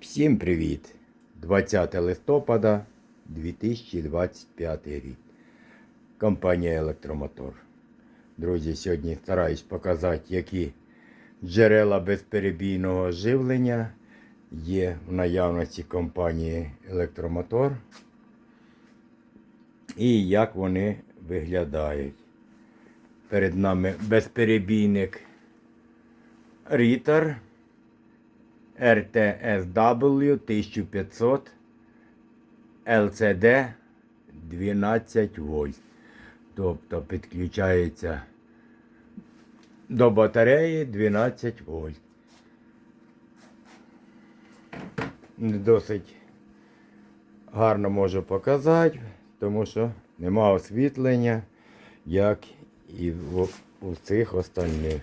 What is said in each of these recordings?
Всім привіт! 20 листопада 2025 рік. Компанія Електромотор. Друзі, сьогодні стараюсь показати, які джерела безперебійного живлення є в наявності компанії Електромотор і як вони виглядають. Перед нами безперебійник Рітер. RTSW 1500 LCD 12 вольт. Тобто підключається до батареї 12 вольт. Досить гарно можу показати, тому що нема освітлення, як і у цих остальних.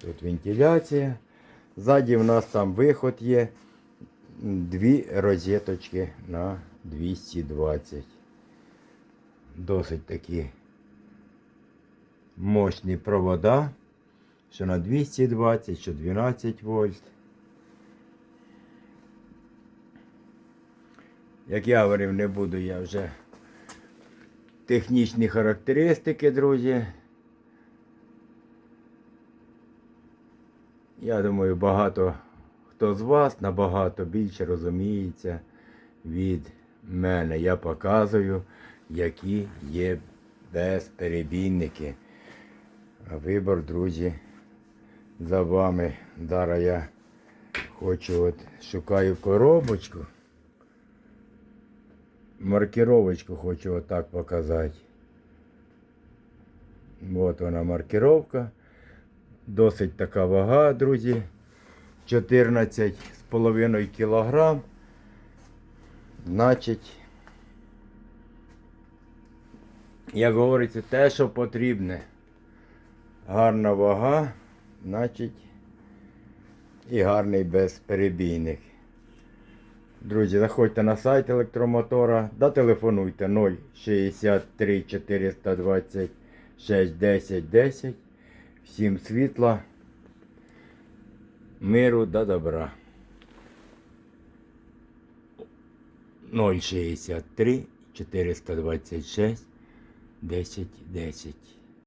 Тут вентиляція. Ззаді в нас там виход є. Дві розеточки на 220. Досить такі мощні провода. Що на 220, що 12 вольт. Як я говорив, не буду я вже технічні характеристики, друзі. Я думаю, багато хто з вас набагато більше розуміється від мене. Я показую, які є безперебійники. Вибор, друзі, за вами. Зараз я хочу от шукаю коробочку. Маркировочку хочу отак показати. От вона маркировка. Досить така вага, друзі. 14,5 кілограм. Значить, як говориться, те, що потрібне. Гарна вага, значить, і гарний безперебійник. Друзі, заходьте на сайт електромотора, да телефонуйте 063 426 10 10. Всім світла, миру да добра. 063 426 10 10.